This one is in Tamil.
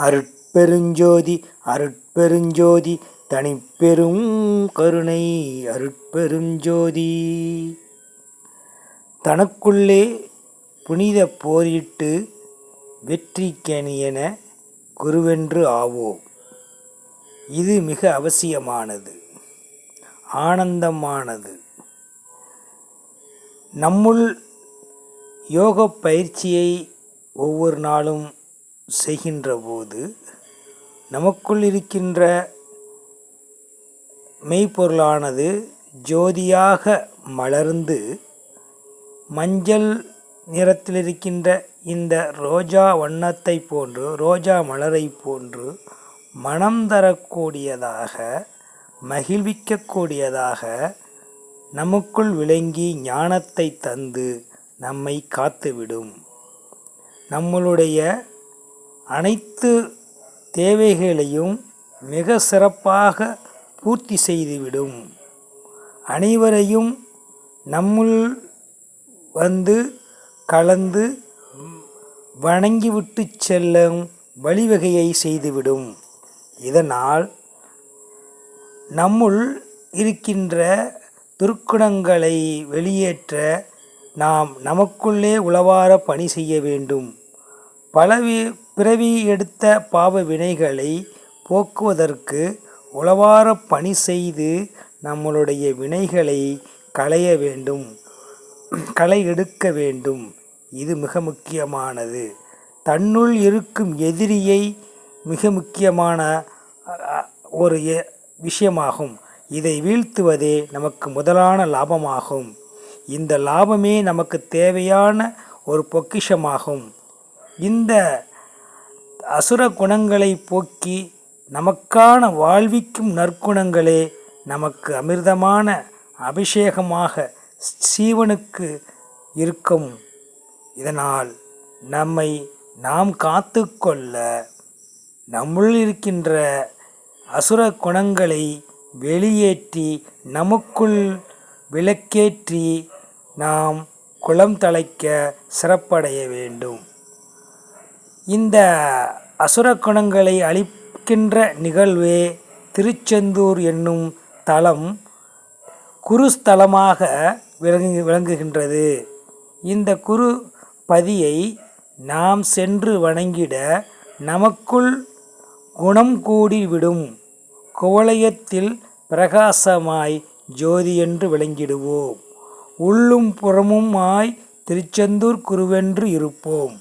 அருட்பெருஞ்சோதி அருட்பெருஞ்சோதி தனிப்பெரும் கருணை அருட்பெருஞ்சோதி. தனக்குள்ளே புனித போரிட்டு வெற்றிக்கணியென குருவென்று ஆவோ இது மிக அவசியமானது ஆனந்தமானது. நம்முள் யோக பயிற்சியை ஒவ்வொரு நாளும் செய்கின்ற போது நமக்குள் இருக்கின்ற மெய்ப்பொருளானது ஜோதியாக மலர்ந்து மஞ்சள் நிறத்தில் இருக்கின்ற இந்த ரோஜா வண்ணத்தை போன்று ரோஜா மலரை போன்று மனம் தரக்கூடியதாக மகிழ்விக்கக்கூடியதாக நமக்குள் விளங்கி ஞானத்தை தந்து நம்மை காத்துவிடும். நம்மளுடைய அனைத்து தேவைகளையும் மிக சிறப்பாக பூர்த்தி செய்துவிடும். அனைவரையும் நம்முள் வந்து கலந்து வணங்கிவிட்டு செல்லும் வழிவகையை செய்துவிடும். இதனால் நம்முள் இருக்கின்ற துர்க்குணங்களை வெளியேற்ற நாம் நமக்குள்ளே உளவார பணி செய்ய வேண்டும். பல பிறவி எடுத்த பாவ வினைகளை போக்குவதற்கு உளவார பணி செய்து நம்மளுடைய வினைகளை களைய வேண்டும் களை எடுக்க வேண்டும். இது மிக முக்கியமானது. தன்னுள் இருக்கும் எதிரியை மிக முக்கியமான ஒரு விஷயமாகும். இதை வீழ்த்துவதே நமக்கு முதலான லாபமாகும். இந்த லாபமே நமக்கு தேவையான ஒரு பொக்கிஷமாகும். இந்த அசுர குணங்களை போக்கி நமக்கான வாழ்விக்கும் நற்குணங்களே நமக்கு அமிர்தமான அபிஷேகமாக சீவனுக்கு இருக்கும். இதனால் நம்மை நாம் காத்து கொள்ள நம்முள் இருக்கின்ற அசுர குணங்களை வெளியேற்றி நமக்குள் விளக்கேற்றி நாம் குளம் தழைக்க சிறப்படைய வேண்டும். இந்த அசுர குணங்களை அழிக்கின்ற நிகழ்வே திருச்செந்தூர் என்னும் தலம் குருஸ்தலமாக விளங்கு விளங்குகின்றது. இந்த குரு பதியை நாம் சென்று வணங்கிட நமக்குள் குணம் கூடிவிடும் குவளையத்தில் பிரகாசமாய் ஜோதி என்று விளங்கிடுவோம். உள்ளும் புறமுமாய் திருச்செந்தூர் குருவென்று இருப்போம்.